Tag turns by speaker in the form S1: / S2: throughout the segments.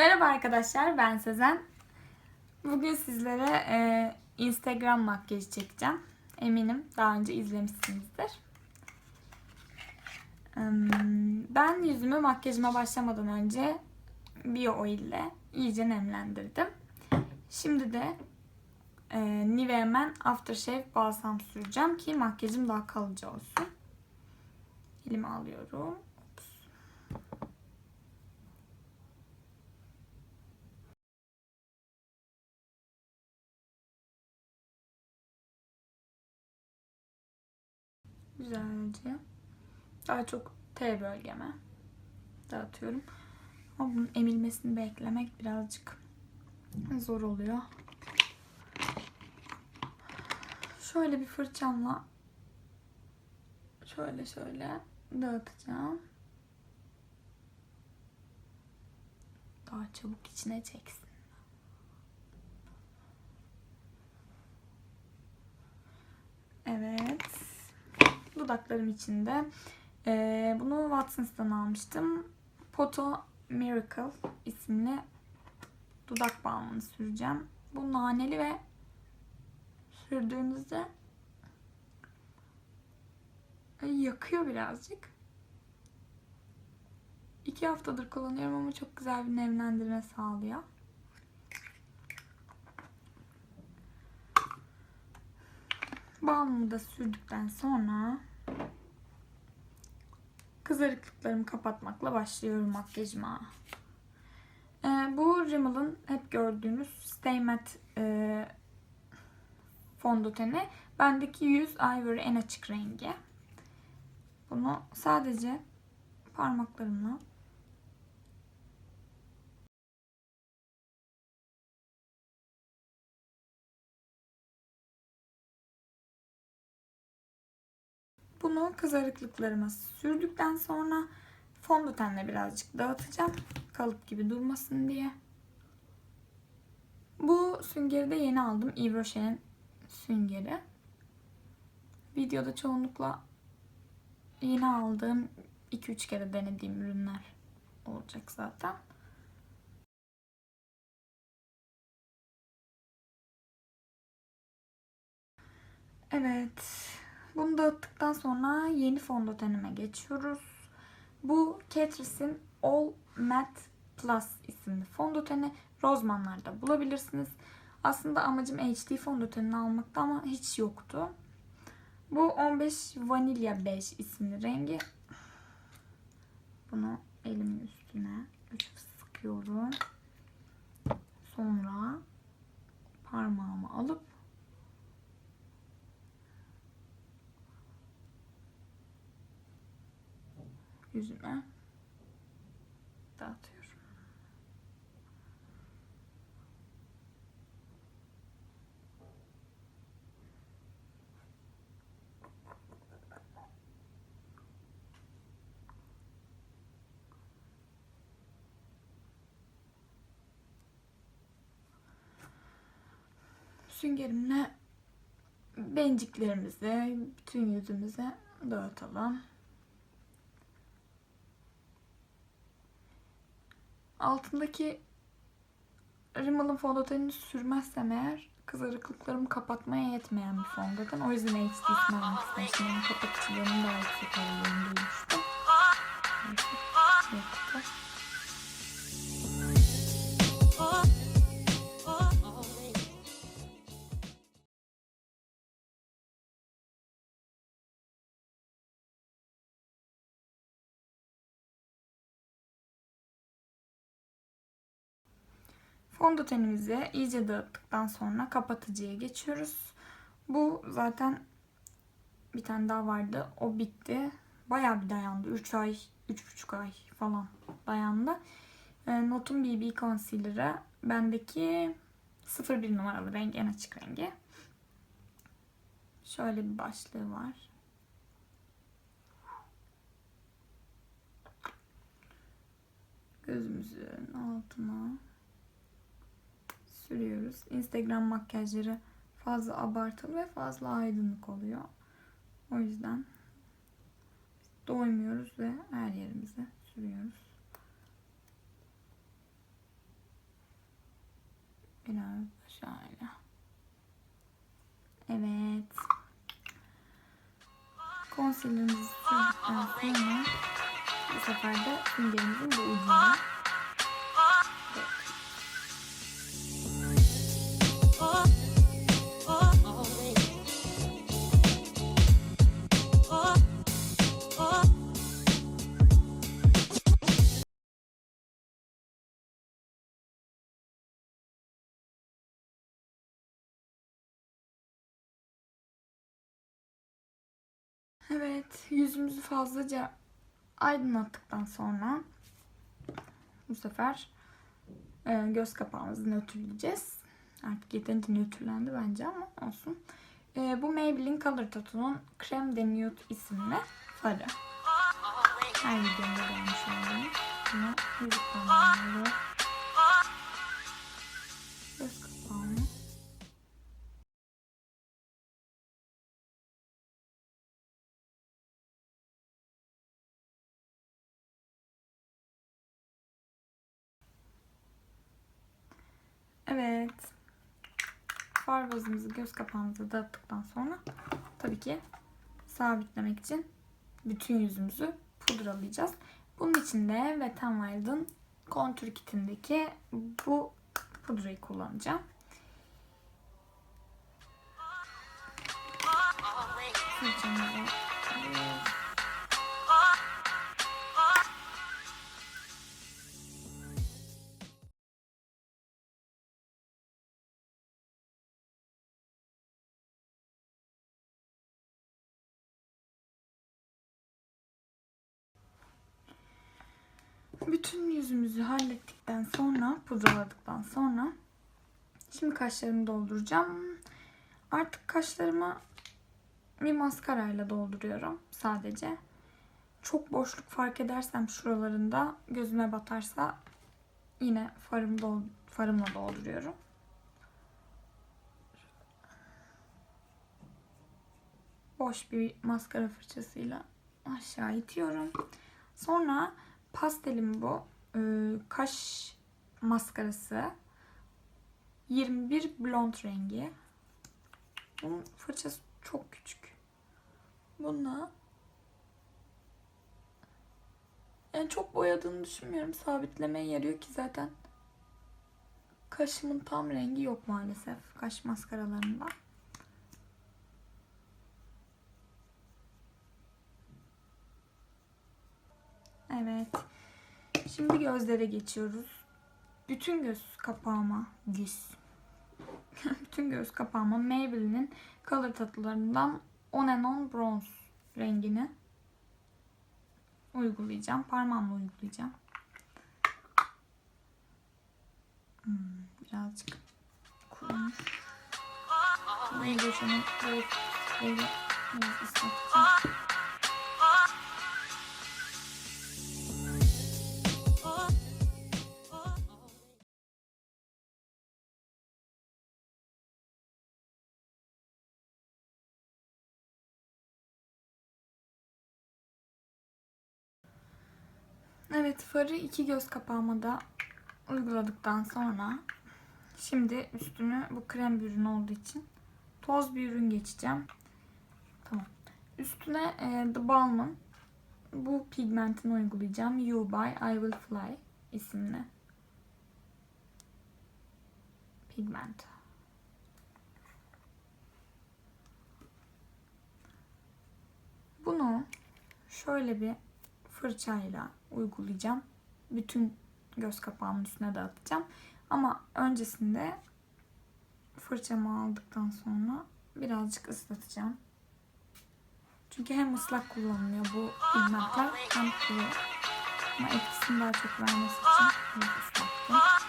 S1: Merhaba arkadaşlar, ben Sezen. Bugün sizlere e, Instagram makyajı çekeceğim. Eminim daha önce izlemişsinizdir. Em, Ben yüzümü makyajıma başlamadan önce Bio Oil ile iyice nemlendirdim. Şimdi de e, Nivea Men Aftershave Balsam süreceğim ki makyajım daha kalıcı olsun. Elime alıyorum. Güzelce. Daha çok T bölgeme dağıtıyorum. Ama bunun emilmesini beklemek birazcık zor oluyor. Şöyle bir fırçamla şöyle şöyle dağıtacağım. Daha çabuk içine çeksin. Evet. Dudaklarım içinde. Ee, bunu Watsons'tan almıştım. Poto Miracle isimli dudak balmını süreceğim. Bu naneli ve sürdüğünüzde yakıyor birazcık. İki haftadır kullanıyorum ama çok güzel bir nemlendirme sağlıyor. Balmımı da sürdükten sonra kızarıklıklarımı kapatmakla başlıyorum makyajıma. Ee, bu Rimmel'ın hep gördüğünüz Stay Matte e, fondöteni. Bendeki 100 Ivory en açık rengi. Bunu sadece parmaklarımla Bunu kızarıklıklarıma sürdükten sonra fondötenle birazcık dağıtacağım. Kalıp gibi durmasın diye. Bu süngeri de yeni aldım. Yves Rocher'in süngeri. Videoda çoğunlukla yeni aldığım 2-3 kere denediğim ürünler olacak zaten. Evet. Bunu dağıttıktan sonra yeni fondötenime geçiyoruz. Bu Catrice'in All Matte Plus isimli fondöteni. Rozmanlar'da bulabilirsiniz. Aslında amacım HD fondötenini almakta ama hiç yoktu. Bu 15 Vanilya Beige isimli rengi. Bunu elimin üstüne sıkıyorum. Sonra parmağımı alıp yüzüme dağıtıyorum. Süngerimle benciklerimizi bütün yüzümüze dağıtalım. Altındaki Rimmel'ın fondötenini sürmezsem eğer kızarıklıklarımı kapatmaya yetmeyen bir fondöten. O yüzden HD almak istemiştim. Onun kapatıcılarının daha yüksek olduğunu duymuştum. Yoktu. Fondötenimizi iyice dağıttıktan sonra kapatıcıya geçiyoruz. Bu zaten bir tane daha vardı. O bitti. Bayağı bir dayandı. 3 ay, 3,5 ay falan dayandı. E, Notun BB Concealer'ı bendeki 01 numaralı rengi en açık rengi. Şöyle bir başlığı var. Gözümüzün altına sürüyoruz. Instagram makyajları fazla abartılı ve fazla aydınlık oluyor. O yüzden doymuyoruz ve her yerimize sürüyoruz. Biraz da şöyle. Evet. Konsilimizi sürdükten sonra bu sefer de süngerimizin bu ucuna Evet, yüzümüzü fazlaca aydınlattıktan sonra bu sefer e, göz kapağımızı nötrleyeceğiz. Artık yeterince nötrlendi bence ama olsun. E, bu Maybelline Color Tattoo'nun Creme de Nude isimli farı. Bazımızı göz kapağımıza dağıttıktan sonra tabii ki sabitlemek için bütün yüzümüzü pudralayacağız. Bunun için de Wet n Wild'ın kontür kitindeki bu pudrayı kullanacağım. Fırçamızı yüzümüzü hallettikten sonra, pudraladıktan sonra şimdi kaşlarımı dolduracağım. Artık kaşlarımı bir maskarayla dolduruyorum sadece. Çok boşluk fark edersem şuralarında gözüme batarsa yine farımı dol farımla dolduruyorum. Boş bir maskara fırçasıyla aşağı itiyorum. Sonra pastelim bu. Ee, kaş maskarası. 21 blond rengi. Bunun fırçası çok küçük. Bununla yani çok boyadığını düşünmüyorum. Sabitlemeye yarıyor ki zaten kaşımın tam rengi yok maalesef kaş maskaralarında. Evet. Şimdi gözlere geçiyoruz. Bütün göz kapağıma göz. Bütün göz kapağıma Maybelline'in Color tatlılarından On and On Bronze rengini uygulayacağım. Parmağımla uygulayacağım. Hmm, birazcık kurumuş. Burayı geçeni böyle, böyle biraz Evet farı iki göz kapağıma da uyguladıktan sonra şimdi üstünü bu krem bir ürün olduğu için toz bir ürün geçeceğim. Tamam. Üstüne e, The Balm'ın bu pigmentini uygulayacağım. You by I Will Fly isimli pigment. Bunu şöyle bir fırçayla uygulayacağım. Bütün göz kapağımın üstüne dağıtacağım. Ama öncesinde fırçamı aldıktan sonra birazcık ıslatacağım. Çünkü hem ıslak kullanılıyor bu pigmentler hem kuru. Ama etkisini daha çok vermesi için ıslattım.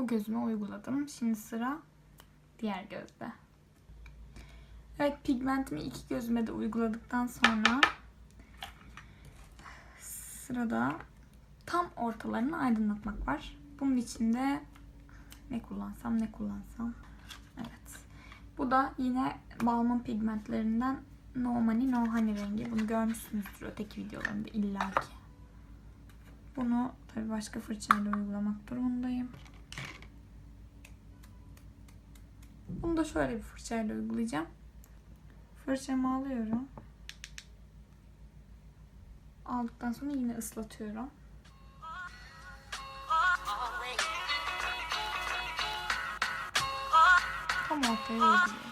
S1: Bu gözüme uyguladım. Şimdi sıra diğer gözde. Evet pigmentimi iki gözüme de uyguladıktan sonra sırada tam ortalarını aydınlatmak var. Bunun içinde ne kullansam ne kullansam. Evet. Bu da yine Balmain pigmentlerinden No Money No Honey rengi. Bunu görmüşsünüzdür öteki videolarımda illaki. Bunu tabii başka fırçayla uygulamak durumundayım. Bunu da şöyle bir fırçayla uygulayacağım. Fırçamı alıyorum. Aldıktan sonra yine ıslatıyorum. Tam ortaya uyguluyorum.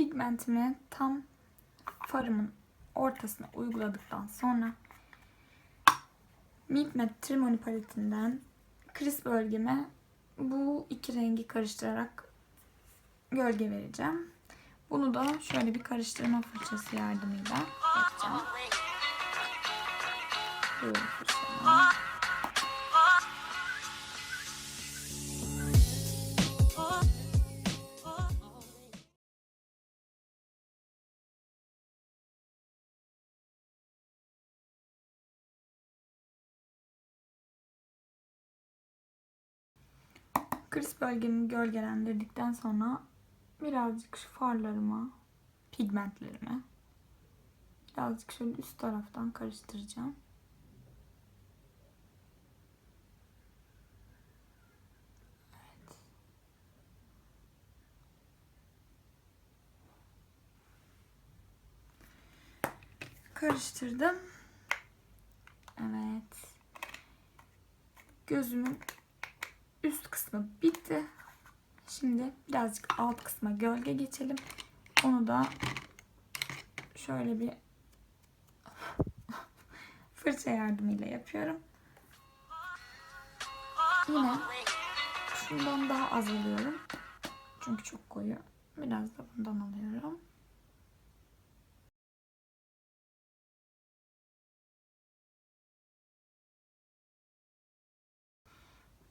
S1: Pigmentimi tam farımın ortasına uyguladıktan sonra Milk Matte Trimony paletinden kriz bölgeme bu iki rengi karıştırarak gölge vereceğim. Bunu da şöyle bir karıştırma fırçası yardımıyla yapacağım. Böyle fırçama. Kriz bölgemi gölgelendirdikten sonra birazcık şu farlarıma, pigmentlerime birazcık şöyle üst taraftan karıştıracağım. Karıştırdım. Evet. Gözümün üst kısmı bitti. Şimdi birazcık alt kısma gölge geçelim. Onu da şöyle bir fırça yardımıyla yapıyorum. Yine şundan daha az alıyorum. Çünkü çok koyu. Biraz da bundan alıyorum.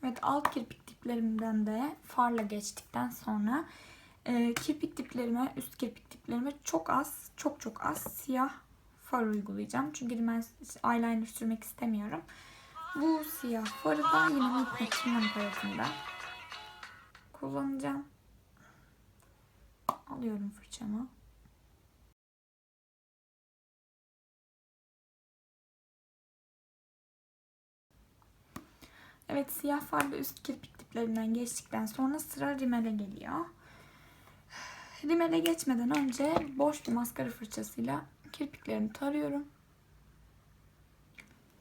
S1: Evet alt kirpik diplerimden de farla geçtikten sonra e, kirpik diplerime, üst kirpik diplerime çok az, çok çok az siyah far uygulayacağım. Çünkü ben eyeliner sürmek istemiyorum. Bu siyah farı da yine Milk Matte paletinde kullanacağım. Alıyorum fırçamı. Evet siyah farla üst kirpik diplerinden geçtikten sonra sıra rimele geliyor. Rimele geçmeden önce boş bir maskara fırçasıyla kirpiklerimi tarıyorum.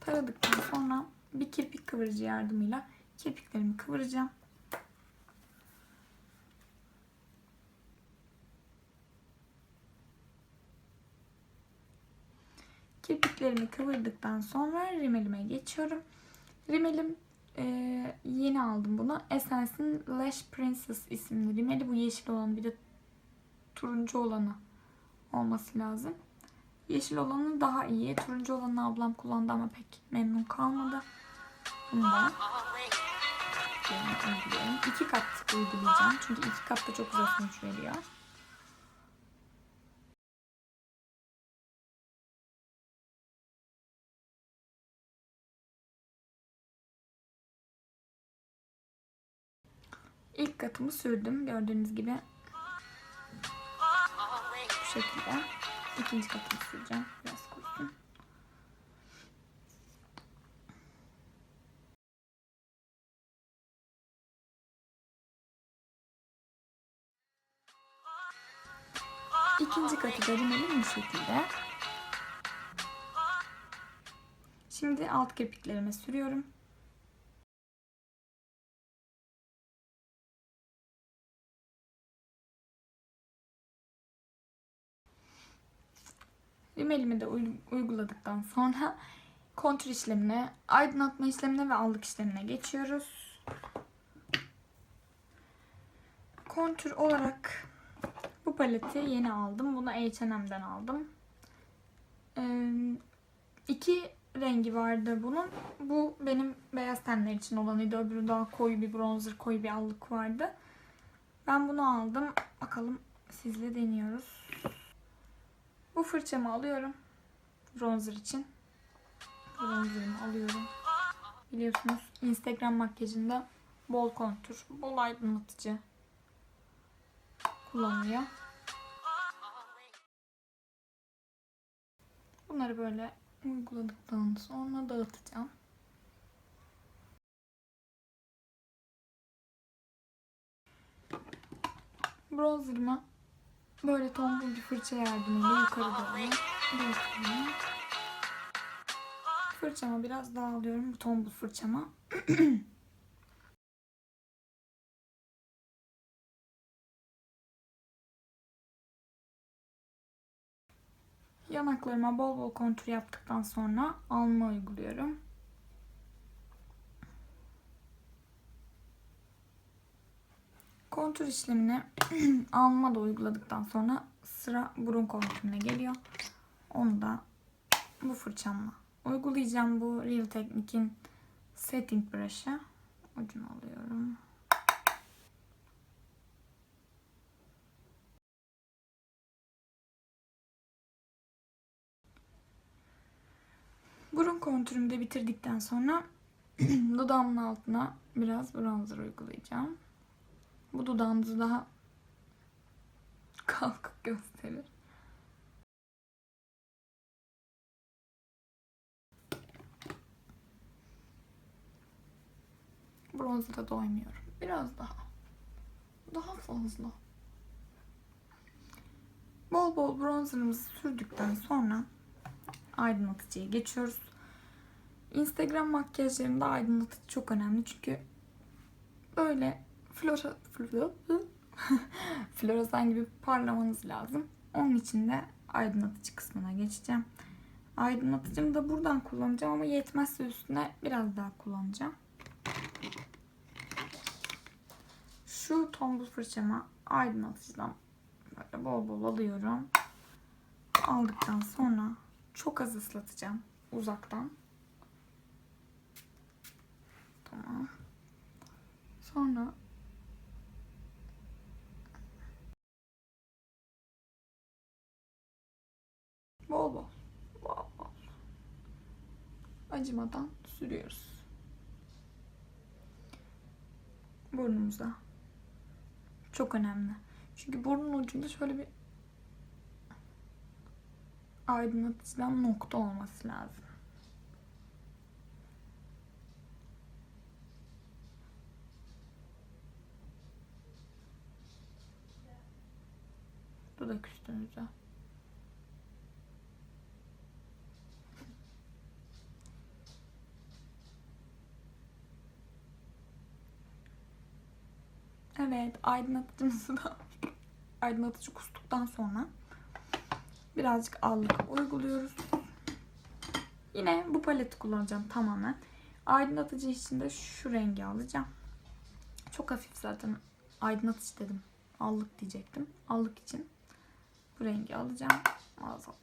S1: Taradıktan sonra bir kirpik kıvırıcı yardımıyla kirpiklerimi kıvıracağım. Kirpiklerimi kıvırdıktan sonra rimelime geçiyorum. Rimelim ee, yeni aldım bunu. Essence'in Lash Princess isimli rimeli. Bu yeşil olan bir de turuncu olanı olması lazım. Yeşil olanı daha iyi. Turuncu olanı ablam kullandı ama pek memnun kalmadı. Da uygulayayım. İki kat uygulayacağım. Çünkü iki kat da çok güzel sonuç veriyor. İlk sürdüm. Gördüğünüz gibi bu şekilde. İkinci katımı süreceğim. Biraz kurusun. İkinci katı da rimelim bu şekilde. Şimdi alt kirpiklerime sürüyorum. Rimelimi de uyguladıktan sonra kontür işlemine, aydınlatma işlemine ve allık işlemine geçiyoruz. Kontür olarak bu paleti yeni aldım. Bunu H&M'den aldım. Ee, iki rengi vardı bunun. Bu benim beyaz tenler için olanıydı. Öbürü daha koyu bir bronzer, koyu bir allık vardı. Ben bunu aldım. Bakalım sizle deniyoruz. Bu fırçamı alıyorum. Bronzer için. Bronzerımı alıyorum. Biliyorsunuz Instagram makyajında bol kontür, bol aydınlatıcı kullanılıyor. Bunları böyle uyguladıktan sonra dağıtacağım. Bronzer'ıma böyle tombul bir fırça yardımıyla yukarı doğru. Fırçama biraz daha alıyorum bu tombul fırçama. Yanaklarıma bol bol kontür yaptıktan sonra alma uyguluyorum. Kontür işlemini alma da uyguladıktan sonra sıra burun kontürüne geliyor. Onu da bu fırçamla uygulayacağım. Bu Real Technique'in setting brush'ı. Ucunu alıyorum. Burun kontürümü de bitirdikten sonra dudağımın altına biraz bronzer uygulayacağım. Bu dudağınızı daha kalkık gösterir. Bronzer'a doymuyorum. Biraz daha. Daha fazla. Bol bol bronzerımızı sürdükten sonra aydınlatıcıya geçiyoruz. Instagram makyajlarında aydınlatıcı çok önemli çünkü böyle flora, flora floresan gibi parlamanız lazım. Onun için de aydınlatıcı kısmına geçeceğim. Aydınlatıcımı da buradan kullanacağım ama yetmezse üstüne biraz daha kullanacağım. Şu tombul fırçama aydınlatıcıdan böyle bol bol alıyorum. Aldıktan sonra çok az ıslatacağım uzaktan. Tamam. Sonra bol bol bol bol acımadan sürüyoruz. Burnumuza. Çok önemli. Çünkü burnun ucunda şöyle bir aydınlatıcıdan nokta olması lazım. Dudak üstünüze. Evet, aydınlatıcımızı da aydınlatıcı kustuktan sonra birazcık allık uyguluyoruz. Yine bu paleti kullanacağım tamamen. Aydınlatıcı için de şu rengi alacağım. Çok hafif zaten aydınlatıcı dedim. Allık diyecektim. Allık için bu rengi alacağım. Az alıyorum.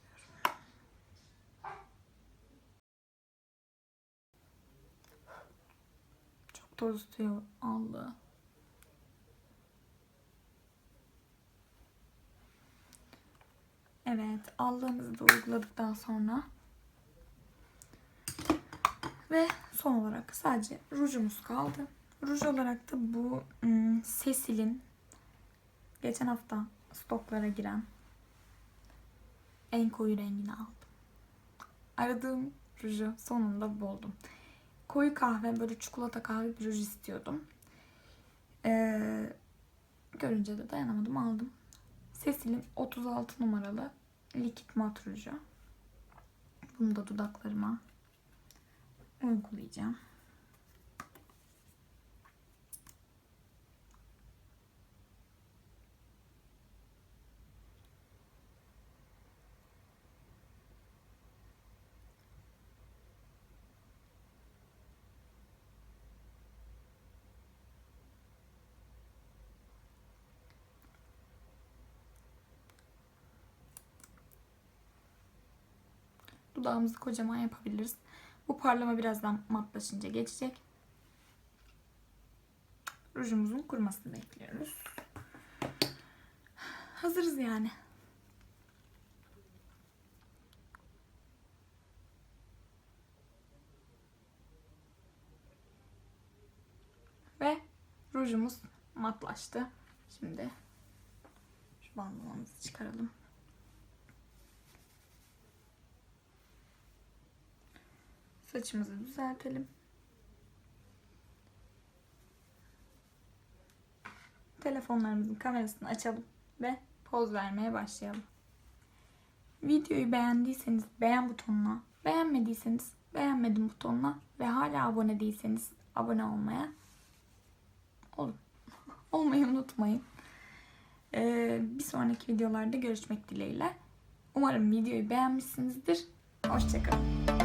S1: Çok toz tutuyor allığı. Evet, allığımızı da uyguladıktan sonra ve son olarak sadece rujumuz kaldı. Ruj olarak da bu hmm, Cecil'in geçen hafta stoklara giren en koyu rengini aldım. Aradığım ruju sonunda buldum. Koyu kahve, böyle çikolata kahve bir ruj istiyordum. Ee, görünce de dayanamadım aldım. Cecil'in 36 numaralı likit mat ruju. Bunu da dudaklarıma uygulayacağım. Dudağımızı kocaman yapabiliriz. Bu parlama birazdan matlaşınca geçecek. Rujumuzun kurumasını bekliyoruz. Hazırız yani. Ve rujumuz matlaştı. Şimdi şu bandamamızı çıkaralım. Saçımızı düzeltelim. Telefonlarımızın kamerasını açalım ve poz vermeye başlayalım. Videoyu beğendiyseniz beğen butonuna, beğenmediyseniz beğenmedim butonuna ve hala abone değilseniz abone olmaya olun. olmayı unutmayın. Ee, bir sonraki videolarda görüşmek dileğiyle. Umarım videoyu beğenmişsinizdir. Hoşçakalın.